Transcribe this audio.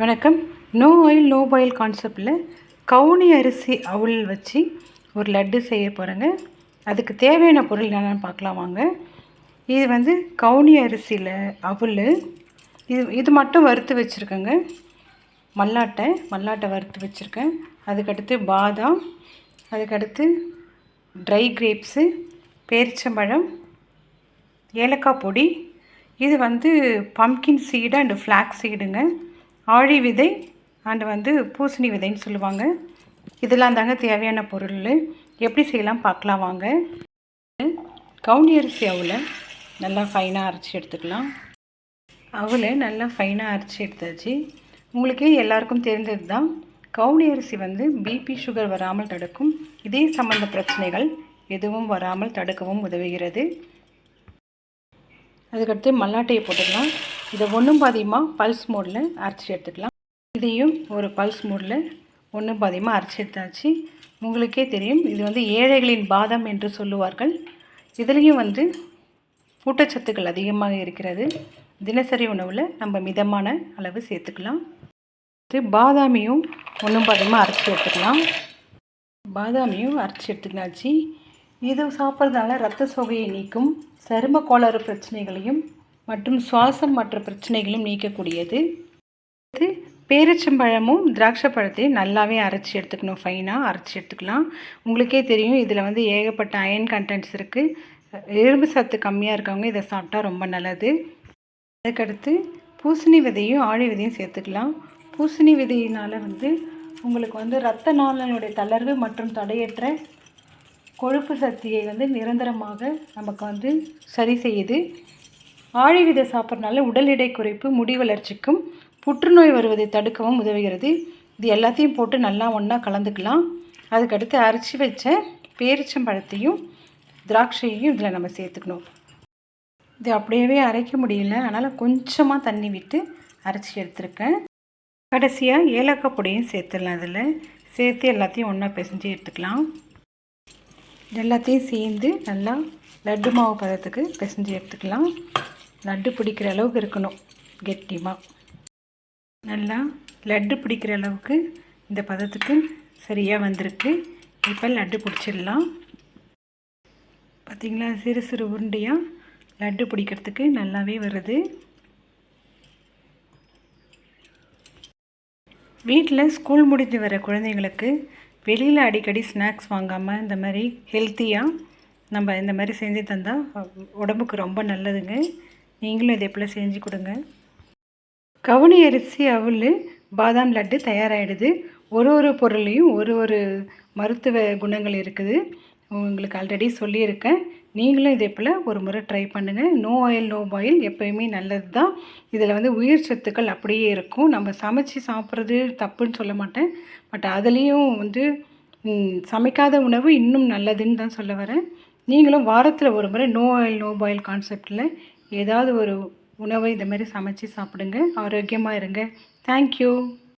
வணக்கம். No oil no boil கான்செப்டில் கவுனி அரிசி அவுள் வச்சு ஒரு லட்டு செய்ய போகிறேங்க அதுக்கு தேவையான பொருள் என்னென்னு பார்க்கலாம் வாங்க. இது வந்து கவுனி அரிசியில் அவுள் இது இது மட்டும் வறுத்து வச்சுருக்கேங்க. மல்லாட்டை மல்லாட்டை வறுத்து வச்சுருக்கேன். அதுக்கடுத்து பாதாம் அதுக்கடுத்து ட்ரை கிரேப்ஸு பேரிச்சம்பழம் ஏலக்காய் பொடி. இது வந்து பம்கின் சீடு அண்டு ஃப்ளாக் சீடுங்க ஆழி விதை அண்டு வந்து பூசணி விதைன்னு சொல்லுவாங்க. இதெல்லாம் தாங்க தேவையான பொருள். எப்படி செய்யலாம் பார்க்கலாம் வாங்க. கவுனி அரிசி அவுல நல்லா ஃபைனாக அரைச்சி எடுத்துக்கலாம். அவளை நல்லா ஃபைனாக அரைச்சி எடுத்தாச்சு. உங்களுக்கு எல்லாருக்கும் தெரிஞ்சது தான். கவுனி அரிசி வந்து பிபி சுகர் வராமல் தடுக்கும். இதே சம்மந்த பிரச்சனைகள் எதுவும் வராமல் தடுக்கவும் உதவுகிறது. அதுக்கடுத்து மல்லாட்டையை போட்டுக்கலாம். இதை ஒன்றும் பாதியமாக பல்ஸ் மோடில் அரைச்சி எடுத்துக்கலாம். இதையும் ஒரு பல்ஸ் மோடில் ஒன்றும் பாதியமாக அரைச்சி எடுத்தாச்சு. உங்களுக்கே தெரியும். இது வந்து ஏழைகளின் பாதம் என்று சொல்லுவார்கள். இதுலேயும் வந்து ஊட்டச்சத்துக்கள் அதிகமாக இருக்கிறது. தினசரி உணவில் நம்ம மிதமான அளவு சேர்த்துக்கலாம். இது பாதாமியும் ஒன்றும் பாதியமாக அரைச்சி எடுத்துக்கலாம். பாதாமியும் அரைச்சி எடுத்துக்கலாச்சு இது சாப்பிட்றதுனால ரத்த சோகையை நீக்கும் சரும கோளாறு பிரச்சனைகளையும் மற்றும் சுவாசம் மற்ற பிரச்சனைகளும் நீக்கக்கூடியது. இது பேரிச்சம்பழமும் திராட்சை பழத்தையும் நல்லாவே அரைச்சி எடுத்துக்கணும். ஃபைனாக அரைச்சி எடுத்துக்கலாம். உங்களுக்கே தெரியும் இதில் வந்து ஏகப்பட்ட அயன் கண்டென்ட்ஸ் இருக்குது எறும்பு சத்து கம்மியாக இருக்கவங்க இதை சாப்பிட்டா ரொம்ப நல்லது. அதுக்கடுத்து பூசணி விதையும் ஆழி விதையும் சேர்த்துக்கலாம். பூசணி விதையினால் வந்து உங்களுக்கு வந்து ரத்த நாளனுடைய தளர்வு மற்றும் தடையற்ற கொழுப்பு சக்தியை வந்து நிரந்தரமாக நமக்கு வந்து சரி செய்யுது. ஆழி விதை சாப்பிட்றதுனால உடல் எடை குறைப்பு முடி வளர்ச்சிக்கும் புற்றுநோய் வருவதை தடுக்கவும் உதவுகிறது. இது எல்லாத்தையும் போட்டு நல்லா ஒன்றா கலந்துக்கலாம். அதுக்கடுத்து அரைச்சி வச்ச பேரிச்சம்பழத்தையும் திராட்சையையும் இதில் நம்ம சேர்த்துக்கணும். இது அப்படியே அரைக்க முடியல. அதனால் கொஞ்சமாக தண்ணி விட்டு அரைச்சி எடுத்துருக்கேன். கடைசியாக ஏலக்காய் பொடியும் சேர்த்துடலாம். அதில் சேர்த்து எல்லாத்தையும் ஒன்றா பிசைஞ்சு எடுத்துக்கலாம். எல்லாத்தையும் சேர்ந்து நல்லா லட்டு மாவு பதத்துக்கு பிசைஞ்சு எடுத்துக்கலாம். லட்டு பிடிக்கிற அளவுக்கு இருக்கணும் கெட்டிமாக நல்லா லட்டு பிடிக்கிற அளவுக்கு இந்த பதத்துக்கு சரியாக வந்திருக்கு. இப்போ லட்டு பிடிச்சிடலாம். பார்த்திங்களா சிறு சிறு உருண்டையாக லட்டு பிடிக்கிறதுக்கு நல்லாவே வருது. வீட்டில் ஸ்கூல் முடிஞ்சு வர குழந்தைங்களுக்கு வெளியில் அடிக்கடி ஸ்நாக்ஸ் வாங்காமல் இந்த மாதிரி ஹெல்த்தியாக நம்ம இந்த மாதிரி செஞ்சு தந்தால் உடம்புக்கு ரொம்ப நல்லதுங்க. நீங்களும் இதே போல் செஞ்சு கொடுங்க. கவுனி அரிசி அவள் பாதாம் லட்டு தயாராகிடுது ஒரு ஒரு பொருளையும் ஒரு ஒரு மருத்துவ குணங்கள் இருக்குது. உங்களுக்கு ஆல்ரெடி சொல்லியிருக்கேன். நீங்களும் இதே போல் ஒரு முறை ட்ரை பண்ணுங்கள் நோ ஆயில் நோ பாயில் எப்போயுமே நல்லது தான் இதில் வந்து உயிர் சத்துக்கள் அப்படியே இருக்கும். நம்ம சமைச்சு சாப்பிட்றது தப்புன்னு சொல்ல மாட்டேன். பட் அதுலேயும் வந்து சமைக்காத உணவு இன்னும் நல்லதுன்னு தான் சொல்ல வரேன். நீங்களும் வாரத்தில் ஒரு முறை நோ ஆயில் நோ பாயில் கான்செப்டில் ஏதாவது ஒரு உணவை இந்த மாதிரி சமைச்சு சாப்பிடுங்க. ஆரோக்கியமாக இருங்க. தேங்க்யூ